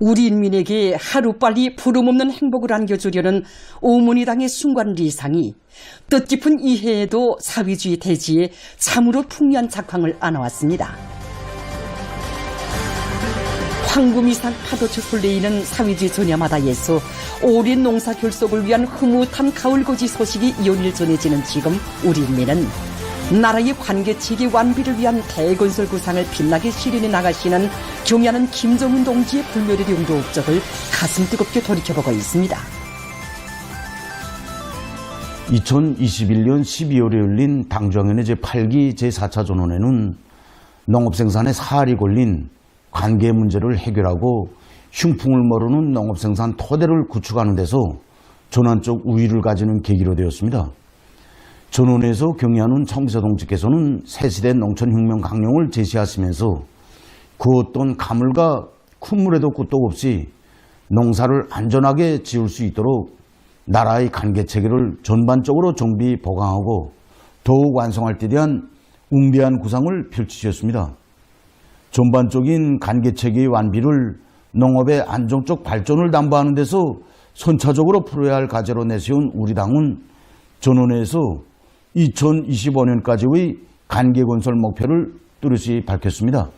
우리 인민에게 하루빨리 부름없는 행복을 안겨주려는 오문이당의 순관 리상이 뜻깊은 이해에도 사회주의 대지에 참으로 풍요한 작황을 안아왔습니다. 황금이상 파도쳐 설레이는 사회주의 전야마다에서 오랜 농사 결속을 위한 흐뭇한 가을고지 소식이 연일 전해지는 지금 우리 인민은 나라의 관계체계 완비를 위한 대건설 구상을 빛나게 실현해 나가시는 경야는 김정은 동지의 불멸의 용도 업적을 가슴 뜨겁게 돌이켜보고 있습니다. 2021년 12월에 열린 당정연의 제8기 제4차 전원회는 농업생산에 사활이 걸린 관계 문제를 해결하고 흉풍을 모르는 농업생산 토대를 구축하는 데서 전환적 우위를 가지는 계기로 되었습니다. 전원에서 경의하는 청비서 동지께서는 새시대 농촌혁명 강령을 제시하시면서 그 어떤 가물과 콧물에도 끄떡 없이 농사를 안전하게 지을 수 있도록 나라의 관계 체계를 전반적으로 정비 보강하고 더욱 완성할 때 대한 웅대한 구상을 펼치셨습니다. 전반적인 관계 체계의 완비를 농업의 안정적 발전을 담보하는 데서 선차적으로 풀어야 할 과제로 내세운 우리 당은 전원회에서 2025년까지의 관계 건설 목표를 뚜렷이 밝혔습니다.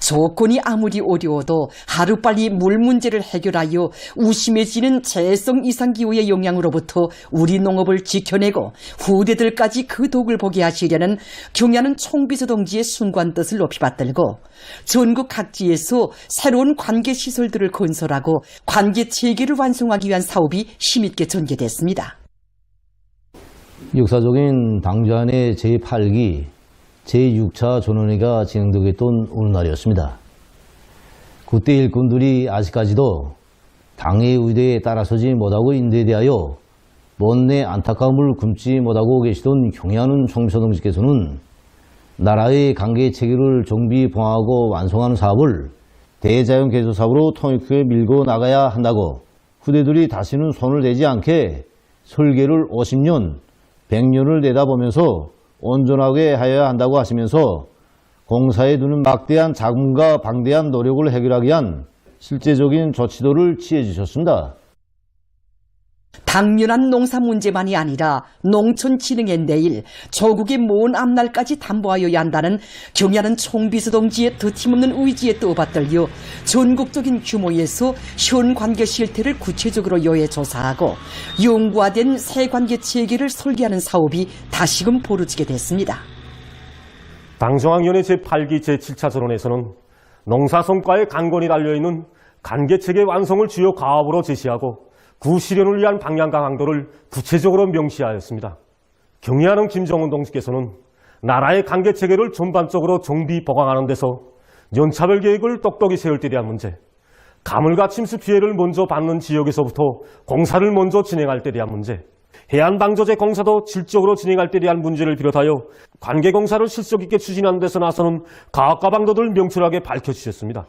조건이 아무리 어려워도 하루빨리 물 문제를 해결하여 우심해지는 재성 이상기후의 영향으로부터 우리 농업을 지켜내고 후대들까지 그 독을 보게 하시려는 경야는 총비서 동지의 순관 뜻을 높이 받들고 전국 각지에서 새로운 관계 시설들을 건설하고 관계 체계를 완성하기 위한 사업이 힘있게 전개됐습니다. 역사적인 당주안의 제8기 제6차 전원회가 진행되고 있던 오늘 날이었습니다. 그때 일꾼들이 아직까지도 당의 의대에 따라서지 못하고 데 대하여 먼내 안타까움을 금치 못하고 계시던 경의하는 총비서 동지께서는 나라의 관계 체계를 정비 봉하고 완성하는 사업을 대자연 개조 사업으로 통일크게 밀고 나가야 한다고 후대들이 다시는 손을 대지 않게 설계를 50년, 100년을 내다보면서 온전하게 하여야 한다고 하시면서 공사에 두는 막대한 자금과 방대한 노력을 해결하기 위한 실제적인 조치도를 취해 주셨습니다. 당면한 농사 문제만이 아니라 농촌 진흥의 내일, 조국의 먼 앞날까지 담보하여야 한다는 경야는 총비서 동지의 드팀없는 의지에 떠받들려 전국적인 규모에서 현 관계 실태를 구체적으로 요해 조사하고 연구화된 새 관계 체계를 설계하는 사업이 다시금 벌어지게 됐습니다. 당정학위원회 제8기 제7차 전원에서는 농사성과의 강건이 달려있는 관계체계 완성을 주요 과업으로 제시하고 구실현을 위한 방향과 강도를 구체적으로 명시하였습니다. 경의하는 김정은 동지께서는 나라의 관계체계를 전반적으로 정비 보강하는 데서 연차별 계획을 똑똑히 세울 때 대한 문제, 가물과 침수 피해를 먼저 받는 지역에서부터 공사를 먼저 진행할 때 대한 문제, 해안방조제 공사도 질적으로 진행할 때 대한 문제를 비롯하여 관계공사를 실속 있게 추진하는 데서 나서는 과학과 방도를 명철하게 밝혀주셨습니다.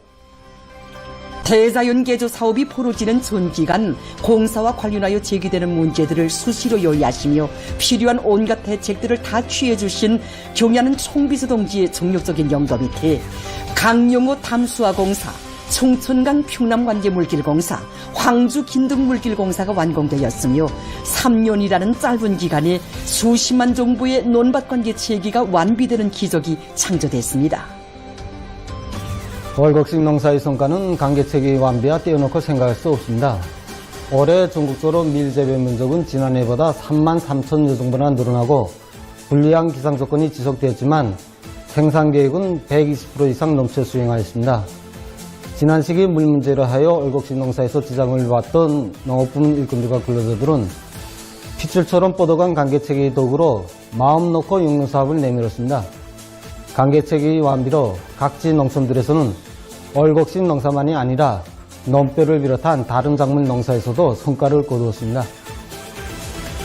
대자연 개조 사업이 벌어지는 전 기간 공사와 관련하여 제기되는 문제들을 수시로 요의하시며 필요한 온갖 대책들을 다 취해 주신 경야는 총비서 동지의 정력적인 영도 밑에 강용호 담수화 공사, 청천강 평남 관계 물길공사, 황주 긴등 물길공사가 완공되었으며 3년이라는 짧은 기간에 수십만 정부의 논밭 관계 체계가 완비되는 기적이 창조됐습니다. 월곡식 농사의 성과는 관계체계 완비와 떼어놓고 생각할 수 없습니다. 올해 전국적으로 밀재배 면적은 지난해보다 3만 3천여 정도나 늘어나고 불리한 기상 조건이 지속되었지만 생산 계획은 120% 이상 넘쳐 수행하였습니다. 지난 시기 물 문제로 하여 월곡식 농사에서 지장을 봤던 농업부문 일꾼들과 근로자들은 핏줄처럼 뻗어간 관계체계의 덕으로 마음 놓고 육농 사업을 내밀었습니다. 관계체계의 완비로 각지 농촌들에서는 월곡식 농사만이 아니라 논뼈를 비롯한 다른 작물 농사에서도 성과를 거두었습니다.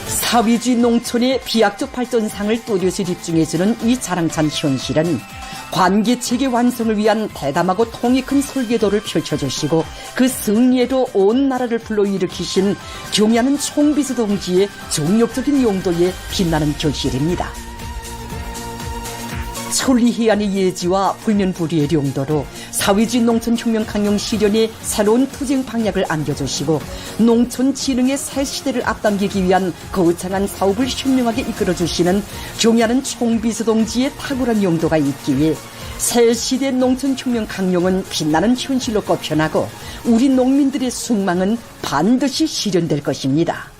사위주의 농촌의 비약적 발전상을 또렷이 집중해주는 이 자랑찬 현실은 관계체계 완성을 위한 대담하고 통이 큰 설계도를 펼쳐주시고 그 승리에도 온 나라를 불러일으키신 경야는 총비서 동지의 정력적인 용도에 빛나는 결실입니다. 천리해안의 예지와 불면부리의 용도로 사회주의 농촌혁명 강령 실현에 새로운 투쟁 방향을 안겨주시고 농촌 진흥의 새 시대를 앞당기기 위한 거창한 사업을 현명하게 이끌어주시는 경야는 총비서 동지의 탁월한 용도가 있기에 새 시대 농촌혁명 강령은 빛나는 현실로 꼽혀나고 우리 농민들의 숙망은 반드시 실현될 것입니다.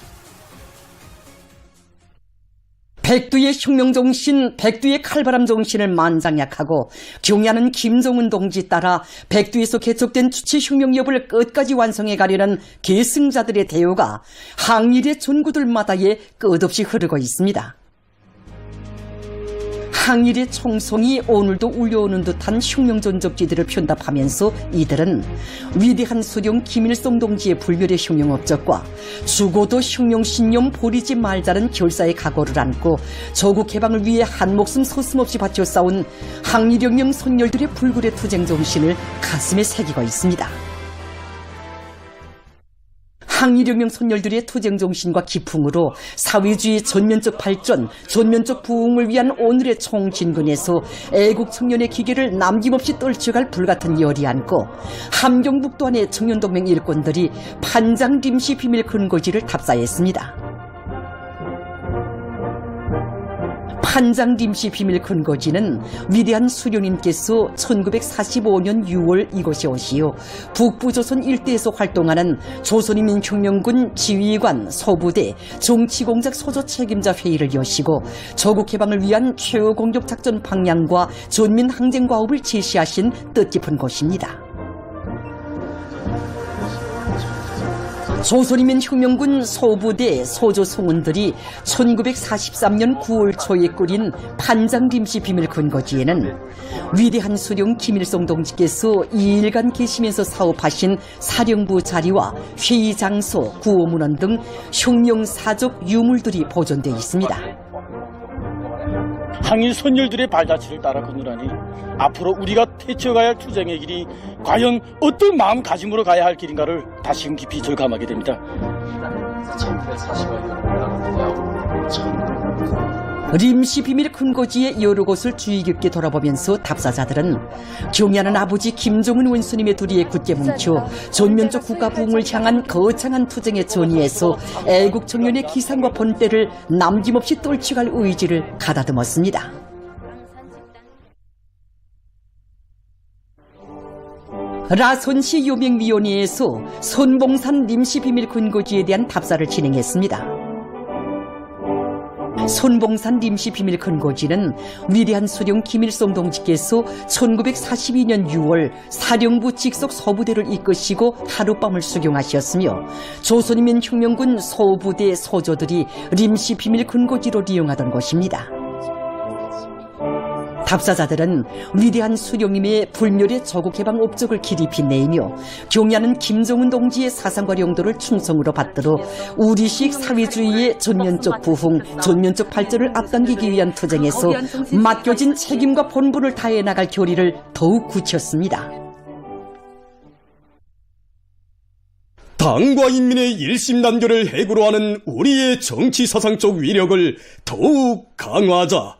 백두의 혁명 정신, 백두의 칼바람 정신을 만장약하고 경야는 김정은 동지 따라 백두에서 개척된 주체혁명협을 끝까지 완성해 가려는 계승자들의 대우가 항일의 전구들마다에 끝없이 흐르고 있습니다. 항일의 총성이 오늘도 울려오는 듯한 흉령 전적지들을 편답하면서 이들은 위대한 수령 김일성 동지의 불멸의 흉령 업적과 죽어도 흉령 신념 버리지 말자는 결사의 각오를 안고 조국 개방을 위해 한 목숨 서슴없이 바쳐 싸운 항일혁명 선열들의 불굴의 투쟁 정신을 가슴에 새기고 있습니다. 항일혁명 선열들의 투쟁 정신과 기풍으로 사회주의 전면적 발전, 전면적 부흥을 위한 오늘의 총진군에서 애국 청년의 기계를 남김없이 떨쳐갈 불같은 열이 안고 함경북도 안의 청년동맹 일꾼들이 판장 림시 비밀 근거지를 답사했습니다. 림시 비밀 근거지는 위대한 수령님께서 1945년 6월 이곳에 오시어 북부조선 일대에서 활동하는 조선인민혁명군 지휘관 서부대 정치공작 소조 책임자 회의를 여시고 조국 해방을 위한 최후 공격 작전 방향과 전민 항쟁 과업을 제시하신 뜻깊은 곳입니다. 조선인민 혁명군 소부대 소조 송원들이 1943년 9월 초에 꾸린 판장림시 비밀 근거지에는 위대한 수령 김일성 동지께서 2일간 계시면서 사업하신 사령부 자리와 회의 장소, 구호문헌 등 혁명 사적 유물들이 보존되어 있습니다. 항일 선열들의 발자취를 따라 걷느라니 앞으로 우리가 태쳐가야 할 투쟁의 길이 과연 어떤 마음가짐으로 가야 할 길인가를 다시금 깊이 절감하게 됩니다. 림시 비밀 근거지의 여러 곳을 주의 깊게 돌아보면서 답사자들은 경야는 아버지 김종은 원수님의 도리에 굳게 뭉쳐 전면적 국가 부흥을 향한 거창한 투쟁의 전의에서 애국 청년의 기상과 본때를 남김없이 떨쳐갈 의지를 가다듬었습니다. 라손시 요명위원회에서 손봉산 림시 비밀 근거지에 대한 답사를 진행했습니다. 손봉산 림시 비밀 근거지는 위대한 수령 김일성 동지께서 1942년 6월 사령부 직속 서부대를 이끄시고 하룻밤을 수경하셨으며 조선인민 혁명군 소부대 소조들이 림시 비밀 근거지로 이용하던 곳입니다. 답사자들은 위대한 수령님의 불멸의 조국 해방 업적을 길이 빛내이며 경야는 김정은 동지의 사상과 용도를 충성으로 받들어 우리식 사회주의의 전면적 부흥, 전면적 발전을 앞당기기 위한 투쟁에서 맡겨진 책임과 본분을 다해 나갈 결의를 더욱 굳혔습니다. 당과 인민의 일심단결을 해구로 하는 우리의 정치 사상적 위력을 더욱 강화하자.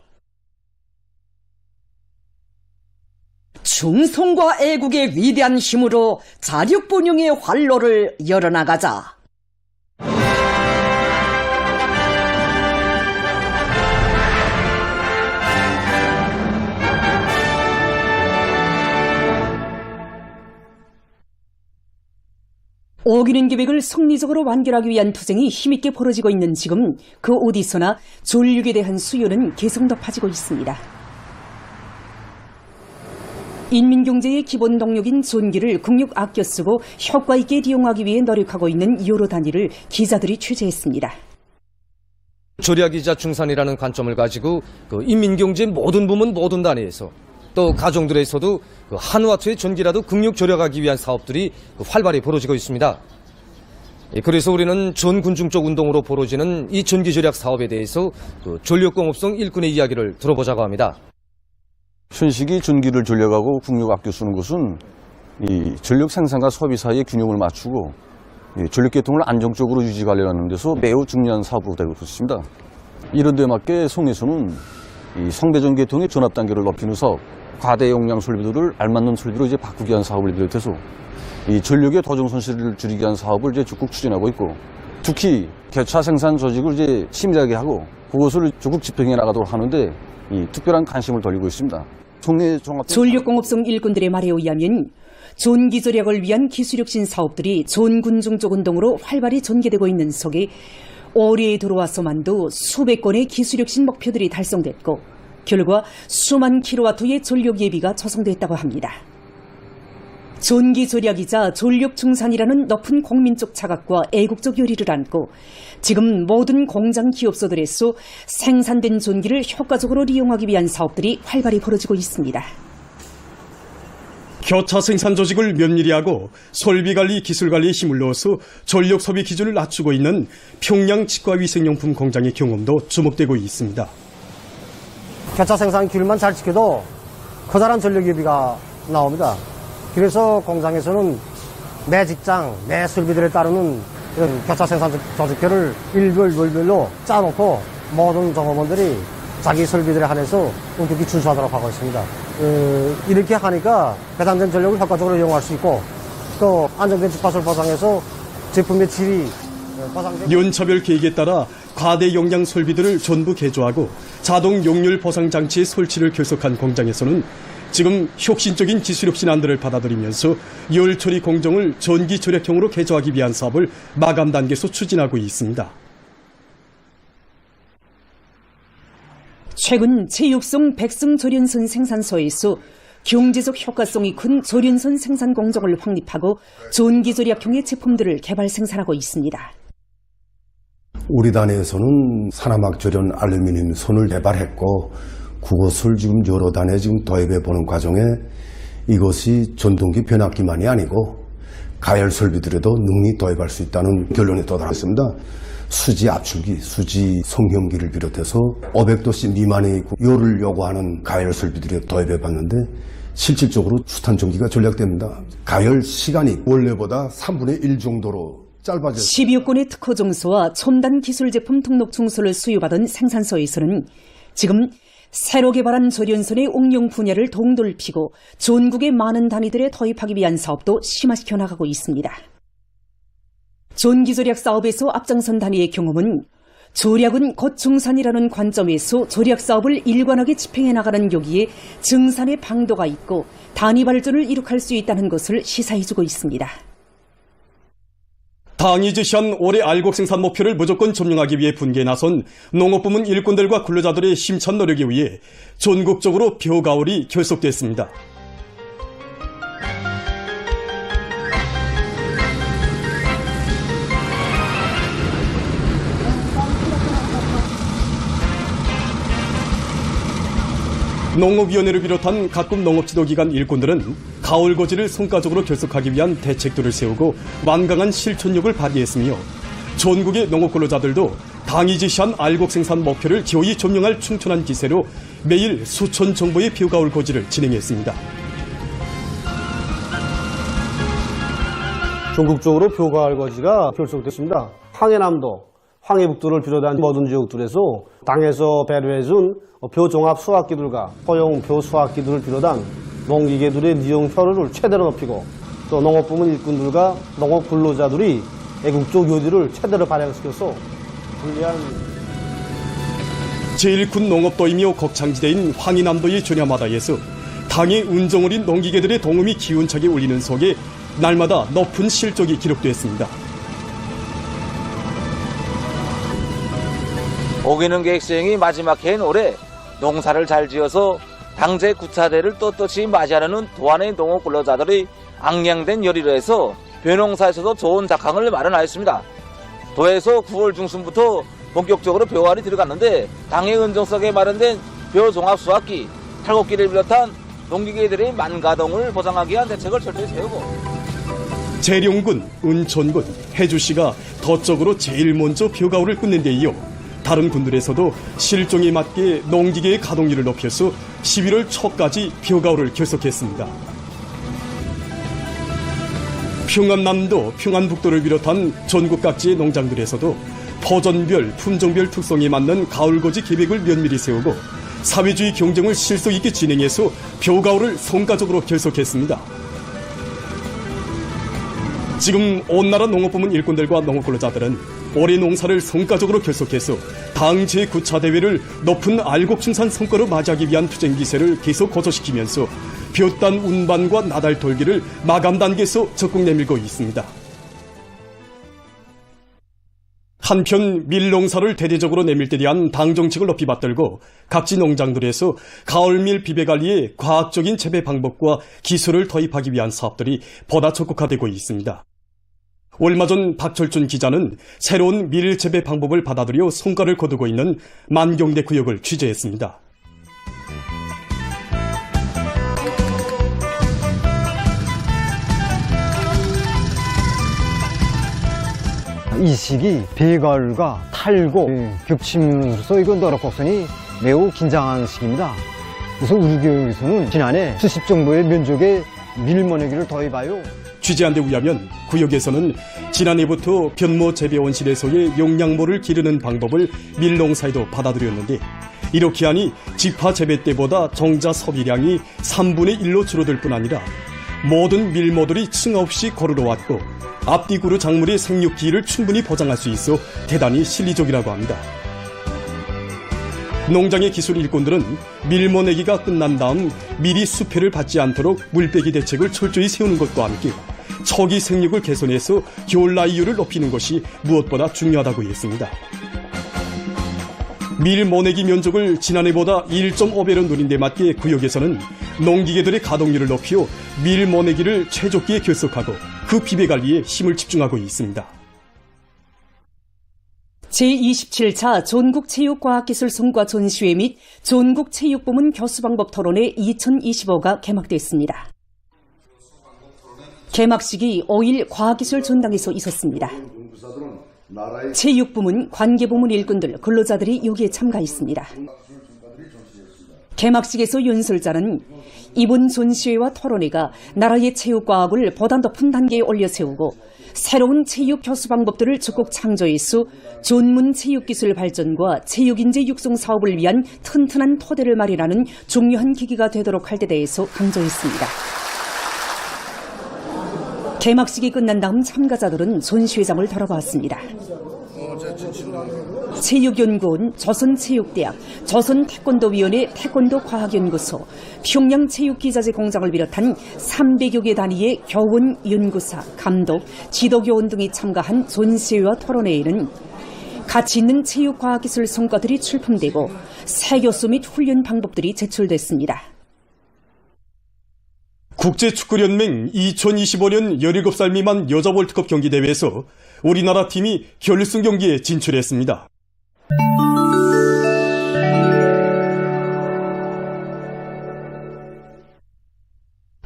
충성과 애국의 위대한 힘으로 자력본영의 활로를 열어나가자. 오기는 계획을 승리적으로 완결하기 위한 투쟁이 힘있게 벌어지고 있는 지금 그 어디서나 전륙에 대한 수요는 계속 높아지고 있습니다. 인민경제의 기본 동력인 전기를 국력 아껴 쓰고 효과 있게 이용하기 위해 노력하고 있는 여러 단위를 기자들이 취재했습니다. 절약이자 중산이라는 관점을 가지고 그 인민경제 모든 부문 모든 단위에서 또 가정들에서도 그 한와트의 전기라도 극력 절약하기 위한 사업들이 그 활발히 벌어지고 있습니다. 예, 그래서 우리는 전 군중적 운동으로 벌어지는 이 전기 절약 사업에 대해서 그 전력공업성 일꾼의 이야기를 들어보자고 합니다. 현식이 전기를 전력하고 국력 아껴 쓰는 것은 이 전력 생산과 소비 사이의 균형을 맞추고 이 전력 계통을 안정적으로 유지하려는 데서 매우 중요한 사업으로 되고 있습니다. 이런 데 맞게 송에서는 이 성배전 계통의 전압 단계를 높이는 사업, 과대 용량 설비들을 알맞는 설비로 이제 바꾸기 위한 사업을 비롯해서 이 전력의 도정 손실을 줄이기 위한 사업을 이제 적극 추진하고 있고 특히 개차 생산 조직을 이제 심하게 하고 그것을 적극 집행해 나가도록 하는데 이 특별한 관심을 돌리고 있습니다. 전력공업성 일꾼들의 말에 의하면 존기조력을 위한 기술혁신 사업들이 존군중적 운동으로 활발히 전개되고 있는 속에 올해에 들어와서만도 수백 건의 기술혁신 목표들이 달성됐고 결과 수만 킬로와트의 전력 예비가 조성됐다고 합니다. 전력 중산이라는 높은 국민적 자각과 애국적 요리를 안고 지금 모든 공장 기업소들에서 생산된 전기를 효과적으로 이용하기 위한 사업들이 활발히 벌어지고 있습니다. 교차 생산 조직을 면밀히 하고 설비 관리, 기술 관리에 힘을 넣어서 전력 소비 기준을 낮추고 있는 평양 치과 위생용품 공장의 경험도 주목되고 있습니다. 교차 생산 규율만 잘 지켜도 커다란 전력 예비가 나옵니다. 그래서 공장에서는 매 직장, 매 설비들에 따르는 이런 교차 생산 조직표를 일별, 월별로 짜놓고 모든 종업원들이 자기 설비들에 한해서 엄격히 준수하도록 하고 있습니다. 어, 이렇게 하니까 배당된 전력을 효과적으로 이용할 수 있고 또 안정된 주파수를 보상해서 제품의 질이 어, 연차별 계획에 따라 과대 용량 설비들을 전부 개조하고 자동 용률 보상 장치의 설치를 결속한 공장에서는 지금 혁신적인 기술 혁신안들을 받아들이면서 열 처리 공정을 전기 절약형으로 개조하기 위한 사업을 마감 단계에서 추진하고 있습니다. 최근 체육성 백승 조련선 생산소에서 경제적 효과성이 큰 조련선 생산 공정을 확립하고 전기 절약형의 제품들을 개발 생산하고 있습니다. 우리 단에서는 산화막 절연 알루미늄 선을 개발했고 그것을 지금 여러 단에 지금 도입해 보는 과정에 이것이 전동기 변압기만이 아니고 가열 설비들에도 능히 도입할 수 있다는 결론에 도달했습니다. 수지 압출기, 수지 성형기를 비롯해서 500도씨 미만의 열을 요구하는 가열 설비들에 도입해 봤는데 실질적으로 수탄 전기가 전략됩니다. 가열 시간이 원래보다 3분의 1 정도로 짧아졌습니다. 12여 건의 특허 정서와 첨단 기술 제품 등록 증서를 수여받은 생산소에서는 지금 새로 개발한 조련선의 응용 분야를 동돌피고 전국의 많은 단위들에 도입하기 위한 사업도 심화시켜 나가고 있습니다. 전기조략 사업에서 앞장선 단위의 경험은 조략은 곧 증산이라는 관점에서 조략 사업을 일관하게 집행해 나가는 여기에 증산의 방도가 있고 단위 발전을 이룩할 수 있다는 것을 시사해주고 있습니다. 당이 제시한 올해 알곡 생산 목표를 무조건 점령하기 위해 분개에 나선 농업부문 일꾼들과 근로자들의 힘찬 노력에 의해 전국적으로 벼가을이 결속됐습니다. 농업위원회를 비롯한 각급 농업지도기관 일꾼들은 가을 거지를 성과적으로 결속하기 위한 대책들을 세우고 완강한 실천력을 발휘했으며 전국의 농업 근로자들도 당이 제시한 알곡 생산 목표를 기어이 점령할 충천한 기세로 매일 수천 정보의 비가을 거지를 진행했습니다. 전국적으로 표가을 거지가 결속됐습니다. 황해남도, 황해북도를 비롯한 모든 지역들에서 당에서 배려해준 표종합 수확기들과 포용 표 수확기들을 비롯한 농기계들의 이용 효율을 최대로 높이고 또 농업부문 일꾼들과 농업 근로자들이 애국적 요리를 최대로 발현시켜서 불리한 제1군 농업도이며 곡창지대인 황희남도의 전야마다에서 당의 운정 어린 농기계들의 동음이 기운차게 울리는 속에 날마다 높은 실적이 기록됐습니다. 오기는 계획 수행이 마지막 해인 올해 농사를 잘 지어서 당제 구차대를 떳떳이 맞이하려는 도안의 농업 근로자들이 앙양된 열의로 해서 벼농사에서도 좋은 작황을 마련하였습니다. 도에서 9월 중순부터 본격적으로 벼알이 들어갔는데 당의 은정석에 마련된 벼종합 수확기, 탈곡기를 비롯한 농기계들의 만가동을 보장하기 위한 대책을 철저히 세우고 재룡군, 은천군, 해주시가 덧적으로 제일 먼저 벼가울을 끝낸 데 이어 다른 군들에서도 실종에 맞게 농기계의 가동률을 높여서 11월 초까지 벼가울을 결속했습니다. 평안남도, 평안북도를 비롯한 전국 각지의 농장들에서도 포전별, 품종별 특성에 맞는 가을거지 계획을 면밀히 세우고 사회주의 경쟁을 실속 있게 진행해서 표가오를 성과적으로 결속했습니다. 지금 온 나라 농업부문 일꾼들과 농업 근로자들은 올해 농사를 성과적으로 결속해서 당 제9차 대회를 높은 알곡충산 성과로 맞이하기 위한 투쟁 기세를 계속 고조시키면서 볕단 운반과 나달 돌기를 마감 단계에서 적극 내밀고 있습니다. 한편 밀농사를 대대적으로 내밀 때 대한 당 정책을 높이 받들고 각지 농장들에서 가을밀 비배 관리에 과학적인 재배 방법과 기술을 도입하기 위한 사업들이 보다 적극화되고 있습니다. 얼마 전 박철준 기자는 새로운 밀 재배 방법을 받아들여 성과를 거두고 있는 만경대 구역을 취재했습니다. 이 시기 배가을과 탈고 겹침으로써 이건 너럭곡선이 매우 긴장한 시기입니다. 그래서 우리 교육에서는 지난해 수십 정도의 면적에 밀 머내기를 더해봐요. 취재한 데 의하면 구역에서는 지난해부터 변모 재배원실에서의 용량모를 기르는 방법을 밀농사에도 받아들였는데 이렇게 하니 직화 재배 때보다 정자 소비량이 3분의 1로 줄어들 뿐 아니라 모든 밀모들이 층 없이 거르러 왔고 앞뒤 구루 작물의 생육기를 충분히 보장할 수 있어 대단히 실리적이라고 합니다. 농장의 기술 일꾼들은 밀모내기가 끝난 다음 미리 수표를 받지 않도록 물빼기 대책을 철저히 세우는 것과 함께 초기 생육을 개선해서 겨울 나이율을 높이는 것이 무엇보다 중요하다고 했습니다. 밀 모내기 면적을 지난해보다 1.5배로 늘린 데 맞게 구역에서는 농기계들의 가동률을 높여 밀 모내기를 최적기에 결속하고 그 비배 관리에 힘을 집중하고 있습니다. 제27차 전국체육과학기술 성과 전시회 및 전국체육부문 교수방법 토론회 2025가 개막됐습니다. 개막식이 5일 과학기술 전당에서 있었습니다. 체육부문, 관계부문 일꾼들, 근로자들이 여기에 참가했습니다. 개막식에서 윤설자는 이번 전시회와 토론회가 나라의 체육과학을 보다 높은 단계에 올려 세우고 새로운 체육 교수 방법들을 적극 창조해서 전문 체육기술 발전과 체육인재 육성 사업을 위한 튼튼한 토대를 마련하는 중요한 계기가 되도록 할 데 대해서 강조했습니다. 개막식이 끝난 다음 참가자들은 전시회장을 돌아봤습니다. 체육연구원, 조선체육대학, 조선태권도위원회 태권도과학연구소, 평양체육기자재 공장을 비롯한 300여 개 단위의 교원, 연구사, 감독, 지도교원 등이 참가한 전시회와 토론회에는 가치 있는 체육과학기술 성과들이 출품되고 새 교수 및 훈련 방법들이 제출됐습니다. 국제축구연맹 2025년 17살 미만 여자 월드컵 경기 대회에서 우리나라 팀이 결승 경기에 진출했습니다.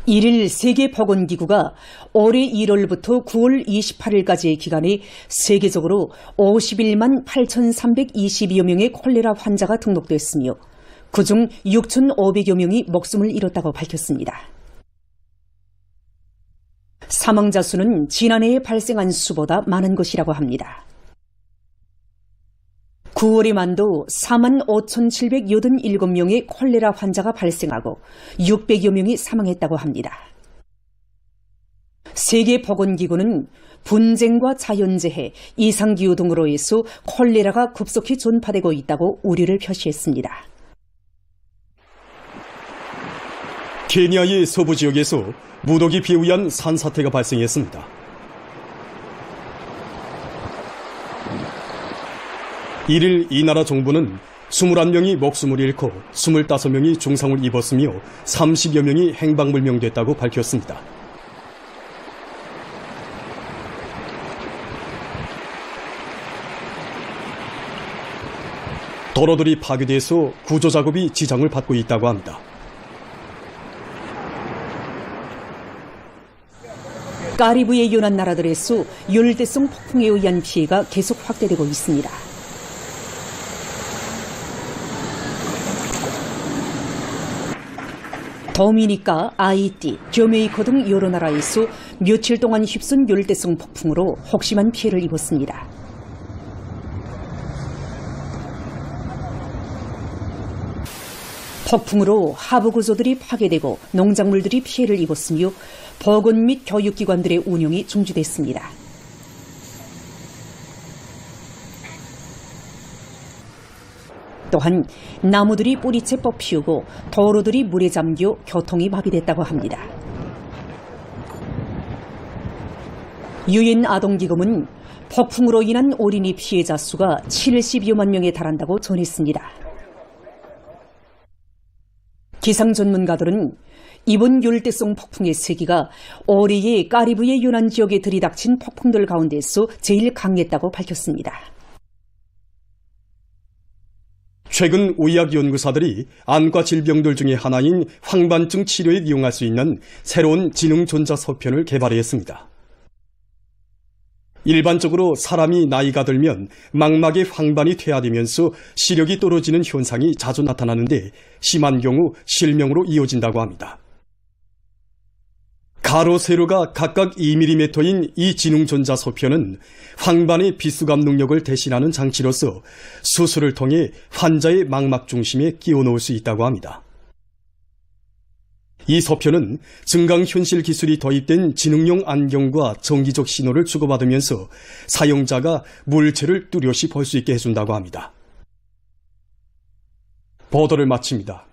일일 세계보건기구가 올해 1월부터 9월 28일까지의 기간에 세계적으로 51만 8,322여 명의 콜레라 환자가 등록됐으며 그중 6,500여 명이 목숨을 잃었다고 밝혔습니다. 사망자 수는 지난해에 발생한 수보다 많은 것이라고 합니다. 9월에 만도 4만 5,787명의 콜레라 환자가 발생하고 600여 명이 사망했다고 합니다. 세계보건기구는 분쟁과 자연재해, 이상기후 등으로 해서 콜레라가 급속히 전파되고 있다고 우려를 표시했습니다. 케니아의 서부 지역에서 무더기 비에 의한 산사태가 발생했습니다. 이를 이 나라 정부는 21명이 목숨을 잃고 25명이 중상을 입었으며 30여 명이 행방불명됐다고 밝혔습니다. 도로들이 파괴돼서 구조 작업이 지장을 받고 있다고 합니다. 까리브의 연안 나라들에서 열대성 폭풍에 의한 피해가 계속 확대되고 있습니다. 도미니카, 아이티, 교메이코 등 여러 나라에서 며칠 동안 휩쓴 열대성 폭풍으로 혹심한 피해를 입었습니다. 폭풍으로 하부 구조들이 파괴되고 농작물들이 피해를 입었으며 보건 및 교육기관들의 운영이 중지됐습니다. 또한 나무들이 뿌리채 뽑히우고 도로들이 물에 잠겨 교통이 마비됐다고 합니다. 유엔 아동기금은 폭풍으로 인한 어린이 피해자 수가 70여만 명에 달한다고 전했습니다. 기상 전문가들은 이번 열대성 폭풍의 세기가 올해의 까리브의 유난 지역에 들이닥친 폭풍들 가운데서 제일 강했다고 밝혔습니다. 최근 의학 연구사들이 안과 질병들 중에 하나인 황반증 치료에 이용할 수 있는 새로운 지능 전자 소편을 개발했습니다. 일반적으로 사람이 나이가 들면 망막의 황반이 퇴화되면서 시력이 떨어지는 현상이 자주 나타나는데 심한 경우 실명으로 이어진다고 합니다. 가로 세로가 각각 2mm인 이 지능전자 소편은 황반의 비수감 능력을 대신하는 장치로서 수술을 통해 환자의 망막 중심에 끼워 넣을 수 있다고 합니다. 이 소편은 증강현실 기술이 도입된 지능용 안경과 정기적 신호를 주고받으면서 사용자가 물체를 뚜렷이 볼 수 있게 해준다고 합니다. 보도를 마칩니다.